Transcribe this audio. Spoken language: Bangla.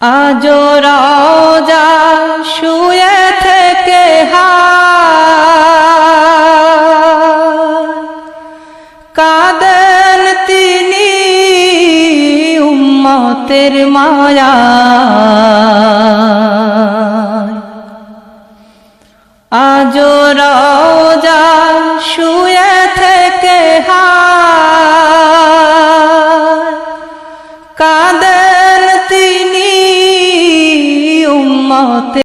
আজ রাজা শুয়ে থেকে কাদেন তিনি উম্মতের মায়া আজ রাজা শুয়ে থেকে হায়। কাদেন তিনি উম্মতে